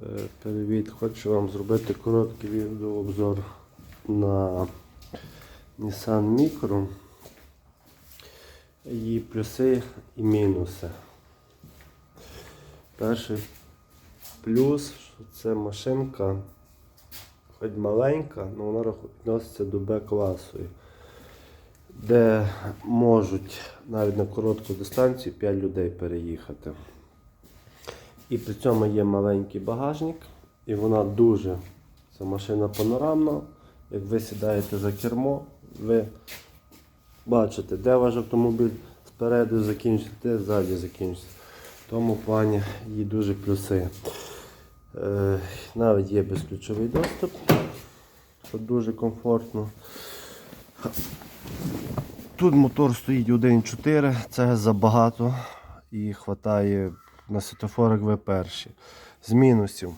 Е, Привіт, хочу вам зробити короткий відеообзор на Nissan Micro. Її плюси і мінуси. Перший плюс, що це машинка, хоч маленька, але вона відноситься до Б-класу, де можуть навіть на коротку дистанцію 5 людей переїхати. І при цьому є маленький багажник, і вона дуже, це машина панорамна. Як ви сідаєте за кермо, ви бачите, де ваш автомобіль спереду закінчиться, де ззаді закінчиться. Тому плані її дуже плюси. Е, навіть є безключовий доступ, що дуже комфортно. Тут мотор стоїть 1.4, це забагато і вистачає на світофорах ви перші. З мінусів.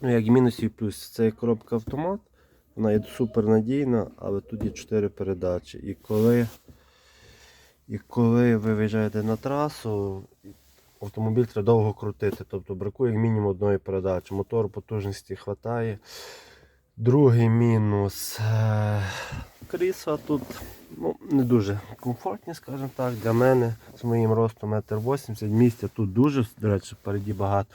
Ну, як мінусів плюс, це коробка автомат. Вона є супер надійна, але тут є 4 передачі. І коли, і коли ви виїжджаєте на трасу, автомобіль треба довго крутити. Тобто бракує як мінімум одної передачі. Мотор потужності вистачає. Другий мінус. е, Крісла тут ну, не дуже комфортні, скажімо так, для мене з моїм ростом 1,80 м. Місця тут дуже, до речі, впереді багато.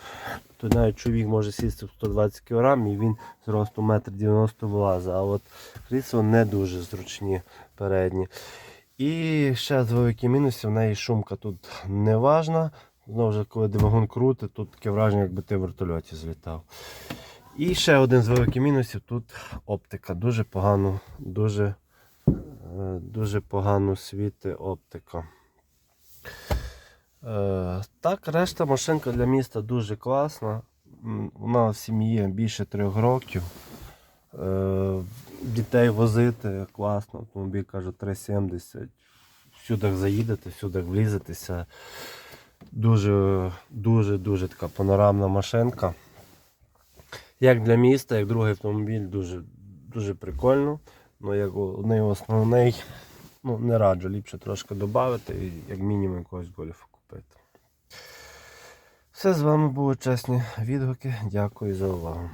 Тут навіть чоловік може сісти в 120 кг і він з ростом 1,90 м влазить. А от крісла не дуже зручні передні. І ще з великих мінусів, в неї шумка тут не важна. Знову ж, коли двигун крутить, тут таке враження, якби ти в вертольоті злітав. І ще один з великих мінусів тут оптика. Дуже погано, дуже, дуже погано світи оптика. Е, Так, решта машинка для міста дуже класна. Вона в сім'ї більше трьох років. Е, Дітей возити класно, автомобіль каже 3,70. Всюди заїдете, всюди влізетеся. Дуже, дуже, дуже така панорамна машинка. Як для міста, як другий автомобіль, дуже, дуже прикольно. Ну, як одний основний, ну, не раджу, ліпше трошки додати і як мінімум якогось гольфа купити. Все з вами були чесні відгуки. Дякую за увагу.